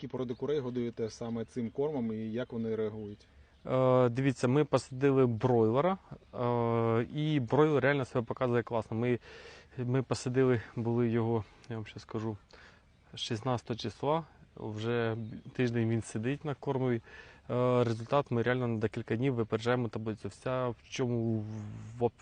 Які породи курей годуєте саме цим кормом і як вони реагують? Е, Дивіться, ми посадили бройлера, е, і бройлер реально себе показує класно. Ми, ми посадили, були його, я вам ще скажу, 16 числа. Вже тиждень він сидить на кормові. Е, Результат ми реально на декілька днів випереджаємо таблицю. Вся в чому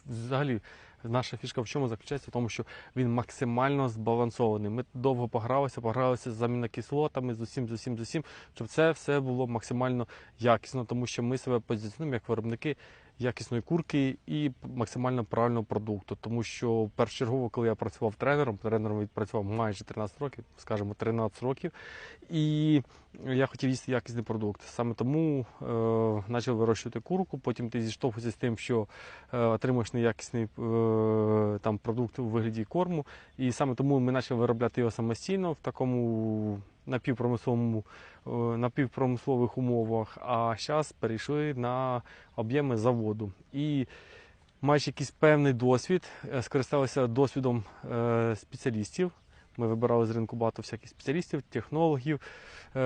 взагалі наша фішка в чому заключається? В тому, що він максимально збалансований. Ми довго погралися, погралися з амінокислотами, з усім, з усім, з усім, щоб це все було максимально якісно, тому що ми себе позиціонуємо як виробники якісної курки і максимально правильного продукту. Тому що першочергово, коли я працював тренером, тренером відпрацював майже 13 років, скажімо, 13 років, і я хотів їсти якісний продукт. Саме тому е, почав вирощувати курку. Потім ти зіштовхуєшся з тим, що е, отримуєш неякісний е, там продукт у вигляді корму. І саме тому ми почали виробляти його самостійно в такому напівпромисловому е, напівпромислових умовах. А зараз перейшли на об'єми заводу. І маючи якийсь певний досвід, е, скористалися досвідом е, спеціалістів. Ми вибирали з ринку багато всяких спеціалістів, технологів, е,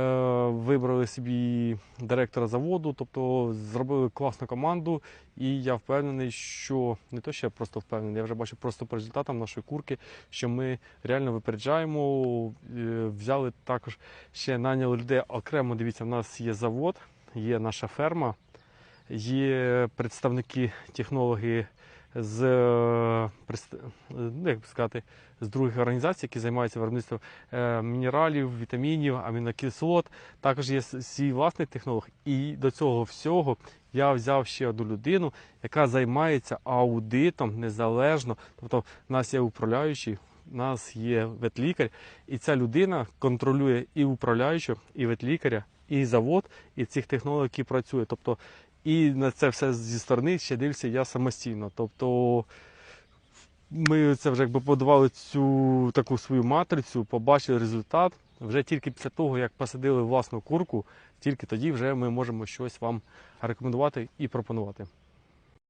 вибрали собі директора заводу, тобто зробили класну команду. І я впевнений, що не то, що я просто впевнений, я вже бачу просто по результатам нашої курки, що ми реально випереджаємо. Е, Взяли також ще наняли людей окремо. Дивіться, в нас є завод, є наша ферма, є представники, технологи з, е, е, ну, як сказати, з других організацій, які займаються виробництвом е, мінералів, вітамінів, амінокислот. Також є свій власний технолог. І до цього всього я взяв ще одну людину, яка займається аудитом незалежно. Тобто, в нас є управляючий, у нас є ветлікар, і ця людина контролює і управляючого, і ветлікаря, і завод, і цих технологій, які працюють. Тобто, і на це все зі сторони ще дивлюся я самостійно. Тобто ми це вже якби подавали цю таку свою матрицю, побачили результат. Вже тільки після того, як посадили власну курку, тільки тоді вже ми можемо щось вам рекомендувати і пропонувати.